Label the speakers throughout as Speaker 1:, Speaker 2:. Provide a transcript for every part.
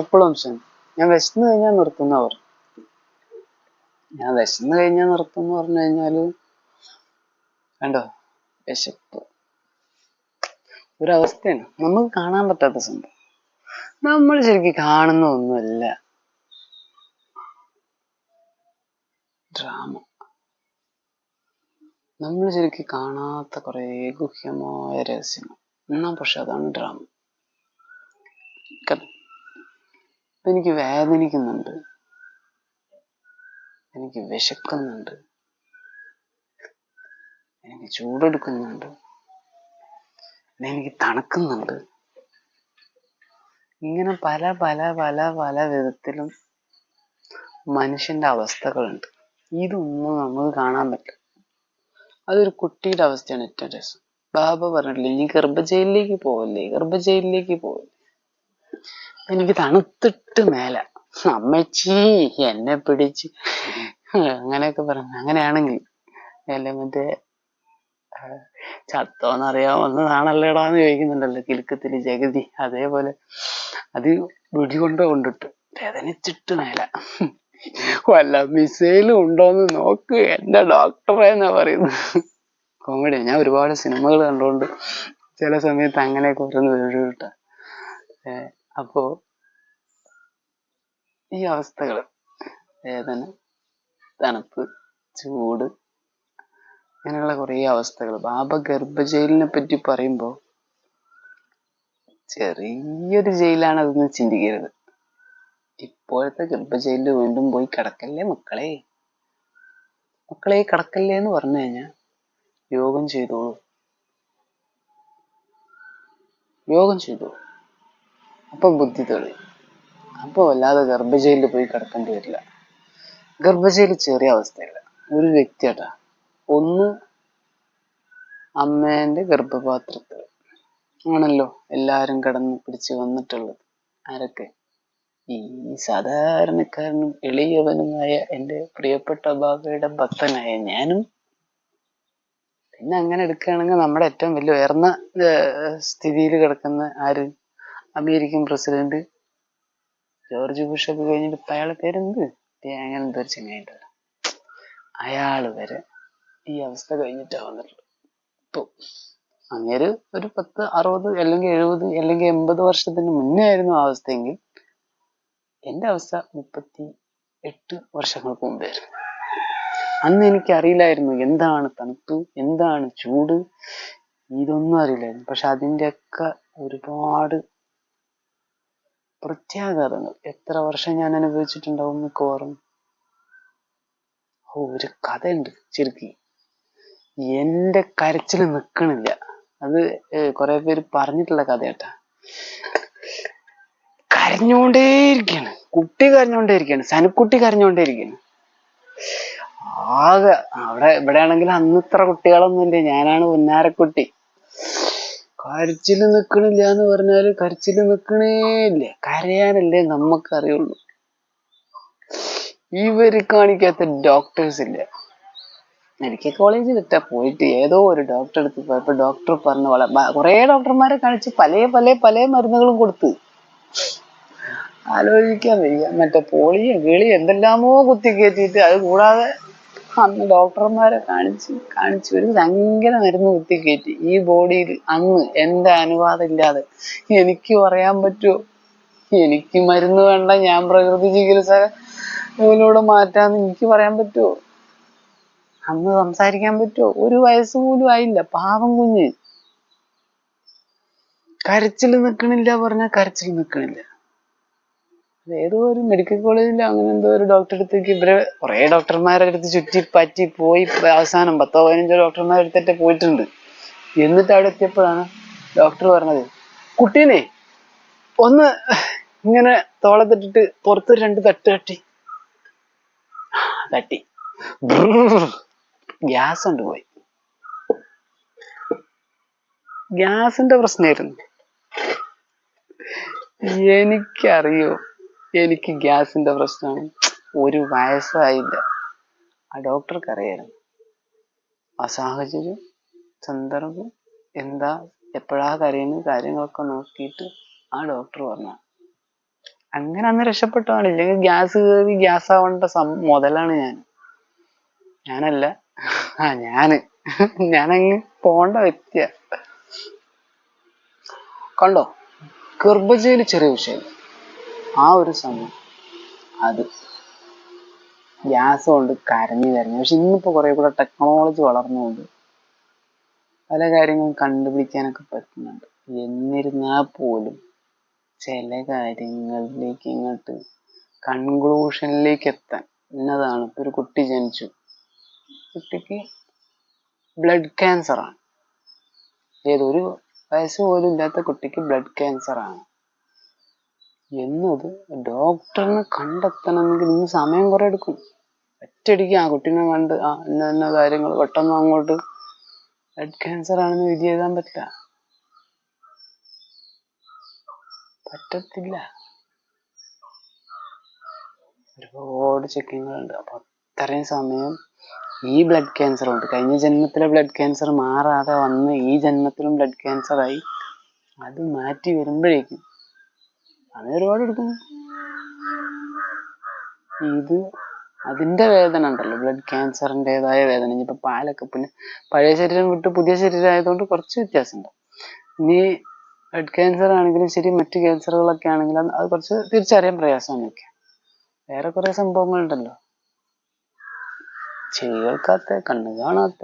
Speaker 1: Triple option ഞാൻ വിശന്ന് കഴിഞ്ഞാൽ നിർത്തുന്ന അവർ ഞാൻ വിശന്ന് കഴിഞ്ഞാൽ നിർത്തും പറഞ്ഞു കഴിഞ്ഞാൽ കണ്ടോ? വിശപ്പ്. ഒരവസ്ഥയാണ്. നമുക്ക് കാണാൻ പറ്റാത്ത സംഭവം. നമ്മൾ ശരിക്കും കാണുന്ന ഒന്നുമല്ല ഡ്രാമ നമ്മൾ ശരിക്കും കാണാത്ത കുറേ ഗുഹ്യമായ രഹസ്യങ്ങൾ. എന്നാ പക്ഷെ അതാണ് ഡ്രാമ ക- എനിക്ക് വേദനിക്കുന്നുണ്ട്. എനിക്ക് വിശക്കുന്നുണ്ട്. എനിക്ക് ചൂടെടുക്കുന്നുണ്ട്. എനിക്ക് തണുക്കുന്നുണ്ട്. ഇങ്ങനെ പല പല പല പല വിധത്തിലും മനുഷ്യന്റെ അവസ്ഥകളുണ്ട്. ഇതൊന്നും നമുക്ക് കാണാൻ പറ്റില്ല. അതൊരു കുട്ടിയുടെ അവസ്ഥയാണ് ഏറ്റവും രസം. ബാബ പറഞ്ഞിട്ടില്ലേ നീ ഗർഭജയിലിലേക്ക് പോവല്ലേ? ഗർഭജയിലിലേക്ക് പോവല്ലേ? എനിക്ക് തണുത്തിട്ട് മേല. അമ്മച്ചി എന്നെ പിടിച്ച്. അങ്ങനെയൊക്കെ പറഞ്ഞു. അങ്ങനെയാണെങ്കിൽ അല്ലെ മറ്റേ ചത്തോന്നറിയാൻ വന്നതാണല്ലേടാന്ന് ചോദിക്കുന്നുണ്ടല്ലോ. കിലുക്കത്തിന് ജഗതി അതേപോലെ അത് വെടികൊണ്ട് കൊണ്ടിട്ട് വേദനിച്ചിട്ട് മേല. വല്ല മിസൈലും ഉണ്ടോന്ന് നോക്ക്. എന്റെ ഡോക്ടറെ എന്നാ പറയുന്നത്. കോമഡി. ഞാൻ ഒരുപാട് സിനിമകൾ കണ്ടുകൊണ്ട് ചില സമയത്ത് അങ്ങനെയൊക്കെ ഓരോന്ന് വീഴുക അപ്പോ ഈ അവസ്ഥകൾ വേദന തണുപ്പ് ചൂട് അങ്ങനെയുള്ള കുറേ അവസ്ഥകൾ ബാബ ഗർഭജയിലിനെ പറ്റി പറയുമ്പോൾ ചെറിയൊരു ജയിലാണ് അതെന്ന് ചിന്തിക്കരുത്. ഇപ്പോഴത്തെ ഗർഭജയിലിൽ വീണ്ടും പോയി കിടക്കല്ലേ മക്കളെ? മക്കളെ കിടക്കല്ലേ എന്ന് പറഞ്ഞു കഴിഞ്ഞാൽ യോഗം ചെയ്തോളൂ. യോഗം ചെയ്തോളൂ. അപ്പൊ ബുദ്ധി തെളിയും. അപ്പൊ വല്ലാതെ ഗർഭജയിലിൽ പോയി കിടക്കേണ്ടി വരില്ല. ഗർഭജയിൽ ചെറിയ അവസ്ഥയില്ല. ഒരു വ്യക്തിയാട്ടാ ഒന്ന് അമ്മേന്റെ ഗർഭപാത്രത്തിൽ ആണല്ലോ എല്ലാരും കടന്ന് പിടിച്ച് വന്നിട്ടുള്ളത്. ആരൊക്കെ? ഈ സാധാരണക്കാരനും എളിയവനുമായ എന്റെ പ്രിയപ്പെട്ട ബാബയുടെ ഭക്തനായ ഞാനും. പിന്നെ അങ്ങനെ എടുക്കുകയാണെങ്കിൽ നമ്മുടെ ഏറ്റവും വലിയ ഉയർന്ന സ്ഥിതിയിൽ കിടക്കുന്ന ആര്? അമേരിക്കൻ പ്രസിഡന്റ് ജോർജ് ഒക്കെ കഴിഞ്ഞിട്ട് ഇപ്പൊ അയാളെ പേരെന്ത്? അങ്ങനെ എന്തോ ഒരു ചങ്ങായിട്ടല്ല അയാൾ വരെ ഈ അവസ്ഥ കഴിഞ്ഞിട്ടാ വന്നിട്ടുള്ളത്. ഇപ്പൊ അങ്ങനെ ഒരു പത്ത് അറുപത് അല്ലെങ്കിൽ എഴുപത് അല്ലെങ്കിൽ എൺപത് വർഷത്തിന് മുന്നേ ആയിരുന്നു ആ അവസ്ഥയെങ്കിൽ എന്റെ അവസ്ഥ മുപ്പത്തി എട്ട് വർഷങ്ങൾക്ക് മുമ്പായിരുന്നു അന്ന് എനിക്ക് അറിയില്ലായിരുന്നു എന്താണ് തണുപ്പ് എന്താണ് ചൂട് ഇതൊന്നും അറിയില്ലായിരുന്നു. പക്ഷെ അതിന്റെയൊക്കെ ഒരുപാട് പ്രത്യാഘാതങ്ങൾ എത്ര വർഷം ഞാൻ അനുഭവിച്ചിട്ടുണ്ടാവും മിക്കവാറും. ഓ ഒരു കഥയുണ്ട് ശരിക്കും. എന്റെ കരച്ചിൽ നിൽക്കണില്ല അത് കുറെ പേര് പറഞ്ഞിട്ടുള്ള കഥയാട്ടാ. കരഞ്ഞോണ്ടേയിരിക്കാണ്. കുട്ടി കരഞ്ഞോണ്ടേയിരിക്കാണ്. സനക്കുട്ടി കരഞ്ഞോണ്ടേയിരിക്കാണ്. ആകെ അവിടെ ഇവിടെ ആണെങ്കിൽ അന്ന് ഇത്ര കുട്ടികളൊന്നും ഇല്ല ഞാനാണ് ഉന്നാരക്കുട്ടി. കരച്ചിൽ നിക്കണില്ല എന്ന് പറഞ്ഞാൽ കരച്ചിൽ നിക്കണേ ഇല്ല. കരയാനല്ലേ നമുക്ക് അറിയുള്ളൂ ഇവർ കാണിക്കാത്ത ഡോക്ടേഴ്സ് ഇല്ല. മെഡിക്കൽ കോളേജിൽ ഇട്ടാ പോയിട്ട് ഏതോ ഒരു ഡോക്ടർ അടുത്ത് പോയപ്പോ ഡോക്ടർ പറഞ്ഞ പോലെ കുറെ ഡോക്ടർമാരെ കാണിച്ച് പല പല പല മരുന്നുകളും കൊടുത്ത്. ആലോചിക്കാൻ വയ്യ. മറ്റേ പോളിയോ ഗിളിയോ എന്തെല്ലാമോ കുത്തി കയറ്റിയിട്ട് അത് കൂടാതെ അന്ന് ഡോക്ടർമാരെ കാണിച്ച് കാണിച്ച് ഒരു ഭയങ്കര മരുന്ന് കുത്തി കയറ്റി. ഈ ബോഡിയിൽ അന്ന് എന്റെ അനുവാദം ഇല്ലാതെ എനിക്ക് പറയാൻ പറ്റുമോ എനിക്ക് മരുന്ന് വേണ്ട ഞാൻ പ്രകൃതി ചികിത്സ ഇതിലൂടെ മാറ്റാന്ന് എനിക്ക് പറയാൻ പറ്റുമോ അന്ന് സംസാരിക്കാൻ പറ്റുമോ ഒരു വയസ്സ് പോലും ആയില്ല പാവം കുഞ്ഞ്. കരച്ചിൽ നിക്കണില്ല പറഞ്ഞാൽ കരച്ചിൽ നിക്കണില്ല. ഏതോ ഒരു മെഡിക്കൽ കോളേജിൽ അങ്ങനെ എന്തോ ഒരു ഡോക്ടറെ അടുത്തേക്ക് ഇവരെ കുറെ ഡോക്ടർമാരെ അടുത്ത് ചുറ്റി പറ്റി പോയി. അവസാനം പത്തോ പതിനഞ്ചോ ഡോക്ടർമാരെ അടുത്തൊക്കെ പോയിട്ടുണ്ട്. എന്നിട്ട് അവിടെ എത്തിയപ്പോഴാണ് ഡോക്ടർ പറഞ്ഞത് കുട്ടീനെ ഒന്ന് ഇങ്ങനെ തോളത്തിട്ടിട്ട് പുറത്ത് രണ്ട് തട്ട് തട്ടി. തട്ടി. ഗ്യാസ് ഉണ്ട് പോയി. ഗ്യാസിന്റെ പ്രശ്നമായിരുന്നു. എനിക്കറിയോ എനിക്ക് ഗ്യാസിന്റെ പ്രശ്നമാണ് ഒരു വയസ്സായില്ല. ആ ഡോക്ടർക്ക് അറിയായിരുന്നു ആ സാഹചര്യം സന്ദർഭം എന്താ എപ്പോഴാ കരയുന്നത് കാര്യങ്ങളൊക്കെ നോക്കിയിട്ട് ആ ഡോക്ടർ പറഞ്ഞു അങ്ങനെ അന്ന് രക്ഷപ്പെട്ടതാണ്. ഇല്ലെങ്കിൽ ഗ്യാസ് കയറി ഗ്യാസ് ആവേണ്ട മുതലാണ് ഞാൻ. ഞാനല്ല. ആ ഞാൻ. ഞാനങ്ങ് പോണ്ട വ്യക്തിയാ. കണ്ടോ? ഗർഭജയിൽ ചെറിയ വിഷയം ആ ഒരു സമയം. അത് ഗ്യാസ് കൊണ്ട് കരഞ്ഞു കരഞ്ഞു. പക്ഷെ ഇന്നിപ്പോ കുറെ കൂടെ ടെക്നോളജി വളർന്നുകൊണ്ട് പല കാര്യങ്ങളും കണ്ടുപിടിക്കാനൊക്കെ പറ്റുന്നുണ്ട്. എന്നിരുന്നാൽ പോലും ചില കാര്യങ്ങളിലേക്ക് ഇങ്ങോട്ട് കൺക്ലൂഷനിലേക്ക് എത്താൻ ഇന്നതാണ്. ഇപ്പൊ ഒരു കുട്ടി ജനിച്ചു. കുട്ടിക്ക് ബ്ലഡ് ക്യാൻസർ ആണ്. ഏതൊരു വയസ്സ് പോലും ഇല്ലാത്ത കുട്ടിക്ക് ബ്ലഡ് ക്യാൻസർ ആണ്. എന്നത് ഡോക്ടറിനെ കണ്ടെത്തണമെങ്കിൽ ഇന്ന് സമയം കുറെ എടുക്കും. ഒറ്റയടിക്ക് ആ കുട്ടീനെ കണ്ട് ആ ഇന്ന ഇന്ന കാര്യങ്ങൾ പെട്ടെന്ന് അങ്ങോട്ട് ബ്ലഡ് ക്യാൻസർ ആണെന്ന് വിധി എഴുതാൻ പറ്റില്ല. പറ്റത്തില്ല. ഒരുപാട് ചെക്കിങ്ങുകളുണ്ട്. അപ്പൊ അത്രയും സമയം ഈ ബ്ലഡ് ക്യാൻസർ ഉണ്ട് കഴിഞ്ഞ ജന്മത്തിലെ ബ്ലഡ് ക്യാൻസർ മാറാതെ വന്ന് ഈ ജന്മത്തിലും ബ്ലഡ് ക്യാൻസർ ആയി അത് മാറ്റി വരുമ്പോഴേക്കും അത് ഒരുപാട് എടുക്കുന്നു ഇത് അതിന്റെ വേദന ഉണ്ടല്ലോ. ബ്ലഡ് ക്യാൻസറിന്റെതായ വേദന. ഇനിയിപ്പോ പാലൊക്കെ പിന്നെ പഴയ ശരീരം വിട്ട് പുതിയ ശരീരം ആയതുകൊണ്ട് കുറച്ച് വ്യത്യാസമുണ്ട്. ഇനി ബ്ലഡ് ക്യാൻസർ ആണെങ്കിലും ശരി മറ്റ് ക്യാൻസറുകളൊക്കെ ആണെങ്കിലും അത് കുറച്ച് തിരിച്ചറിയാൻ പ്രയാസമൊക്കെ വേറെ കുറെ സംഭവങ്ങളുണ്ടല്ലോ. ചെവി കേൾക്കാത്ത കണ്ണ് കാണാത്ത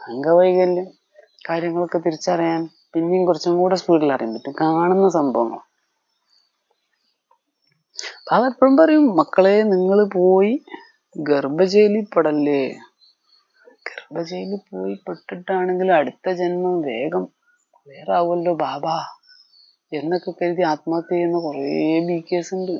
Speaker 1: അംഗവൈകല്യം കാര്യങ്ങളൊക്കെ തിരിച്ചറിയാൻ പിന്നെയും കുറച്ചും കൂടെ സ്പീഡിൽ അറിയാൻ പറ്റും. കാണുന്ന സംഭവങ്ങൾ അത് എപ്പോഴും പറയും മക്കളെ നിങ്ങൾ പോയി ഗർഭജയിലിൽ പെടല്ലേ ഗർഭജയിലിൽ പോയി പെട്ടിട്ടാണെങ്കിൽ അടുത്ത ജന്മം വേഗം വേറെ ആവുമല്ലോ ബാബ എന്നൊക്കെ കരുതി ആത്മഹത്യ ചെയ്യുന്ന കുറേ ബി കേസ് ഉണ്ട്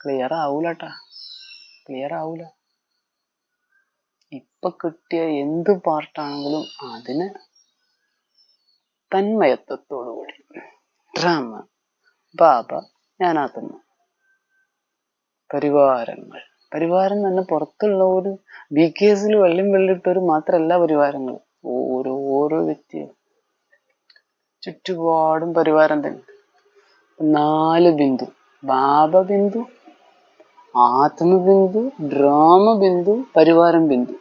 Speaker 1: ക്ലിയർ ആവൂലട്ടാ ക്ലിയർ ആവൂല ഇപ്പൊ കിട്ടിയ എന്ത് പാർട്ടാണെങ്കിലും അതിന് തന്മയത്വത്തോടു കൂടി ഡ്രാമ ബാബ ഞാനാത്തുന്ന. പരിവാരങ്ങൾ. പരിവാരം തന്നെ പുറത്തുള്ള ഒരു ബി വെള്ളം വെള്ളിട്ടൊരു മാത്രമല്ല പരിവാരങ്ങൾ. ഓരോ ഓരോ വ്യക്തിയും ചുറ്റുപാടും പരിവാരം തന്നെ. നാല് ബിന്ദു. ബാബ ബിന്ദു ആത്മ ബിന്ദു ഡ്രാമ ബിന്ദു പരിവാരം ബിന്ദു.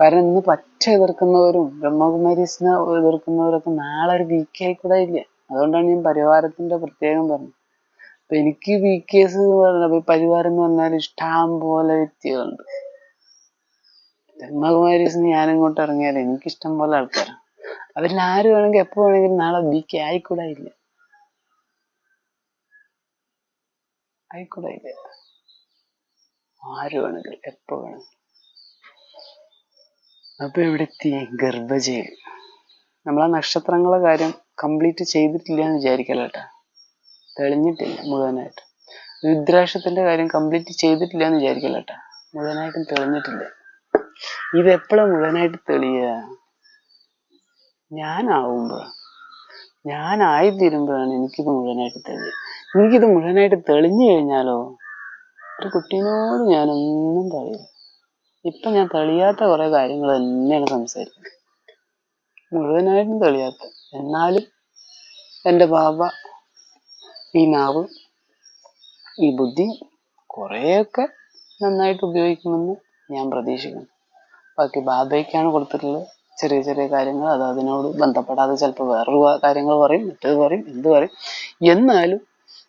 Speaker 1: കാരണം ഇന്ന് പച്ച എതിർക്കുന്നവരും ബ്രഹ്മകുമാരീസിനെ എതിർക്കുന്നവരൊക്കെ നാളെ ഒരു ബി കെ ആയിക്കൂടെ ഇല്ല? അതുകൊണ്ടാണ് ഞാൻ പരിവാരത്തിന്റെ പ്രത്യേകം പറഞ്ഞത്. അപ്പൊ എനിക്ക് വി കെ എന്ന് പരിവാരം എന്ന് പറഞ്ഞാൽ ഇഷ്ടം പോലെ വ്യക്തികളുണ്ട്. ബ്രഹ്മകുമാരീസിന് ഞാൻ ഇങ്ങോട്ട് ഇറങ്ങിയാൽ എനിക്ക് ഇഷ്ടം പോലെ ആൾക്കാരാണ്. അവരിൽ ആര് വേണമെങ്കിൽ എപ്പോ വേണമെങ്കിലും നാളെ ബി കെ ആയിക്കൂടെ ഇല്ല. ആര് വേണമെങ്കിലും എപ്പോ വേണമെങ്കിലും. അപ്പൊ ഇവിടെ ഗർഭജയിൽ. നമ്മളാ നക്ഷത്രങ്ങളുടെ നക്ഷത്രങ്ങളെ കാര്യം കംപ്ലീറ്റ് ചെയ്തിട്ടില്ല എന്ന് വിചാരിക്കല്ലേട്ടാ തെളിഞ്ഞിട്ടില്ല മുഴുവനായിട്ട്. രുദ്രാക്ഷത്തിന്റെ കാര്യം കംപ്ലീറ്റ് ചെയ്തിട്ടില്ല എന്ന് വിചാരിക്കല്ലേട്ടാ മുഴുവനായിട്ടും തെളിഞ്ഞിട്ടില്ല. ഇത് എപ്പോഴാണ് മുഴുവനായിട്ട് തെളിയുക ഞാനാവുമ്പോ. ഞാനായിത്തീരുമ്പോഴാണ് എനിക്കിത് മുഴുവനായിട്ട് തെളിയുക എനിക്കിത് മുഴുവനായിട്ട് തെളിഞ്ഞു കഴിഞ്ഞാലോ? ഒരു കുട്ടീനോട് ഞാനൊന്നും പറയില്ല. ഇപ്പൊ ഞാൻ തെളിയാത്ത കുറെ കാര്യങ്ങൾ തന്നെയാണ് സംസാരിക്കുന്നത്. മുഴുവനായിട്ടും തെളിയാത്ത. എന്നാലും എന്റെ ബാബ ഈ നാവ് ഈ ബുദ്ധി കുറേയൊക്കെ നന്നായിട്ട് ഉപയോഗിക്കുമെന്ന് ഞാൻ പ്രതീക്ഷിക്കുന്നു. ബാക്കി ബാബയ്ക്കാണ് കൊടുത്തിട്ടുള്ളത് ചെറിയ ചെറിയ കാര്യങ്ങൾ. അത് അതിനോട് ബന്ധപ്പെടാതെ ചിലപ്പോൾ വേറൊരു കാര്യങ്ങൾ പറയും മറ്റേത് പറയും എന്ത് പറയും. എന്നാലും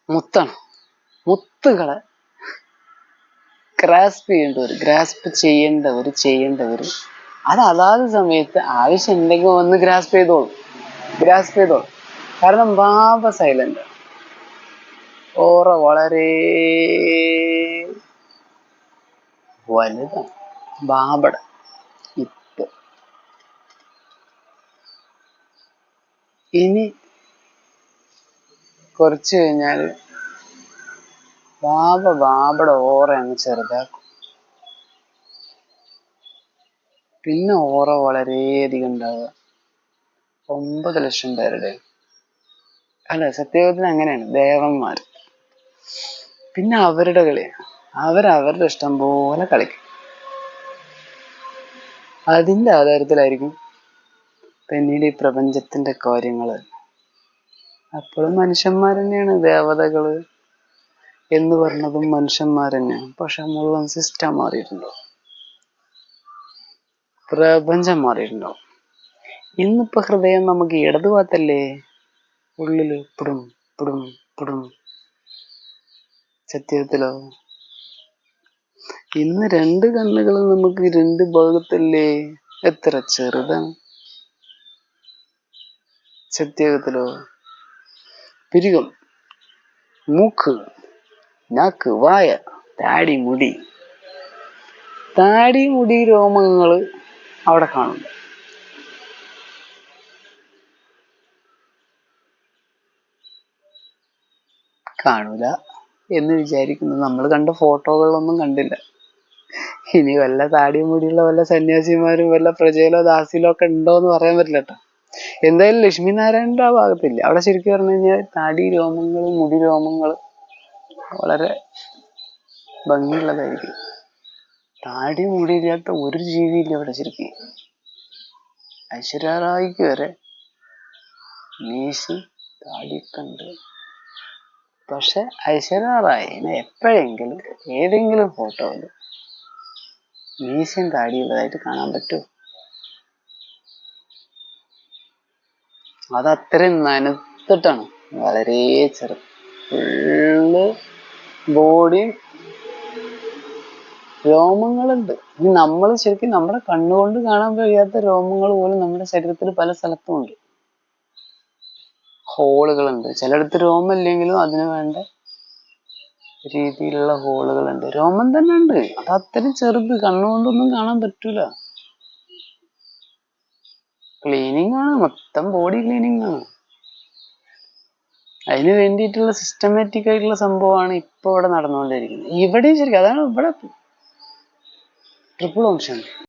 Speaker 1: മുത്താണ്. മുത്തുകളെ ഗ്രാസ്പ് ചെയ്യേണ്ടവർ ഗ്രാസ്പ് ചെയ്യേണ്ടവർ ചെയ്യേണ്ടവർ അത് അതാത് സമയത്ത് ആവശ്യം ഉണ്ടെങ്കിൽ ഒന്ന് ഗ്രാസ്പ് ചെയ്തോളൂ. ഗ്രാസ്പ് ചെയ്തോളൂ കാരണം വാവ സൈലന്റ് ഓറ വളരെ വലുതാണ്. ബാബട ഇപ്പ ഇനി കുറച്ച് കഴിഞ്ഞാൽ ബാബ വാബട ഓറ അങ്ങ് ചെറുതാക്കും. പിന്നെ ഓറ വളരെയധികം ഉണ്ടാവുക. ഒമ്പത് ലക്ഷം പേരുടെ. അല്ല സത്യത്തിൽ അങ്ങനെയാണ്. ദേവന്മാർ പിന്നെ അവരുടെ കളി. അവരവരുടെ ഇഷ്ടം പോലെ കളിക്കും. അതിന്റെ ആധാരത്തിലായിരിക്കും പിന്നീട് ഈ പ്രപഞ്ചത്തിന്റെ കാര്യങ്ങൾ അപ്പോഴും മനുഷ്യന്മാർ തന്നെയാണ് ദേവതകൾ എന്ന് പറഞ്ഞതും മനുഷ്യന്മാർ തന്നെയാണ്. പക്ഷെ മുഴുവൻ സിസ്റ്റം മാറിയിട്ടുണ്ടോ പ്രപഞ്ചം മാറിയിട്ടുണ്ടോ ഇന്നിപ്പോ ഹൃദയം നമുക്ക് ഇടതു ഭാഗത്തല്ലേ? ഉള്ളിൽ പുടും പുടും പിടും. സത്യത്തിലോ? ഇന്ന് രണ്ട് കണ്ണുകളും നമുക്ക് രണ്ട് ഭാഗത്തല്ലേ? എത്ര ചെറുതാണ്. സത്യത്തിലോ? പിരികം മൂക്ക് നാക്ക് വായ താടി മുടി. താടി മുടി രോമങ്ങൾ അവിടെ കാണും കാണൂല എന്ന് വിചാരിക്കുന്നു. നമ്മൾ കണ്ട ഫോട്ടോകളൊന്നും കണ്ടില്ല. ഇനി വല്ല താടിയും മുടിയുള്ള വല്ല സന്യാസിമാരും വല്ല പ്രജയിലോ ദാസിലോ ഒക്കെ ഉണ്ടോ എന്ന് പറയാൻ പറ്റില്ല കേട്ടോ എന്തായാലും ലക്ഷ്മി നാരായണന്റെ ആ ഭാഗത്തില്ല. അവിടെ ശരിക്കും പറഞ്ഞു കഴിഞ്ഞാൽ താടി രോമങ്ങൾ മുടി രോമങ്ങൾ വളരെ ഭംഗിയുള്ളതായിരിക്കും. താടി മുടിയില്ലാത്ത ഒരു ജീവിയില്ല അവിടെ ശരിക്കും. ഐശ്വര്യ വരെ മീശി താടിക്കണ്ട് പക്ഷെ ഐശ്വര്യ റായിനെ എപ്പോഴെങ്കിലും ഏതെങ്കിലും ഫോട്ടോയിൽ മീശയും താടിയുള്ളതായിട്ട് കാണാൻ പറ്റുമോ അത് അത്രയും നനുത്തിട്ടാണ് വളരെ ചെറു ഫുള്ള് ബോഡിയും രോമങ്ങളുണ്ട്. ഇനി നമ്മൾ ശരിക്കും നമ്മുടെ കണ്ണുകൊണ്ട് കാണാൻ കഴിയാത്ത രോമങ്ങൾ പോലും നമ്മുടെ ശരീരത്തിൽ പല സ്ഥലത്തും ഉണ്ട്. ഹോളുകളുണ്ട് ചിലടത്ത് രോമം ഇല്ലെങ്കിലും അതിന് വേണ്ട രീതിയിലുള്ള ഹോളുകളുണ്ട് രോമം തന്നെ ഉണ്ട്. അത് അത്രയും ചെറുത്. കണ്ണുകൊണ്ടൊന്നും കാണാൻ പറ്റൂല. ക്ലീനിങ് ആണ്. മൊത്തം ബോഡി ക്ലീനിങ് ആണ്. അതിന് വേണ്ടിയിട്ടുള്ള സിസ്റ്റമാറ്റിക് ആയിട്ടുള്ള സംഭവമാണ് ഇപ്പൊ ഇവിടെ നടന്നുകൊണ്ടിരിക്കുന്നത്. ഇവിടെയും ശരിക്കും അതാണ് ഇവിടെ ട്രിപ്പിൾ ഓപ്ഷൻ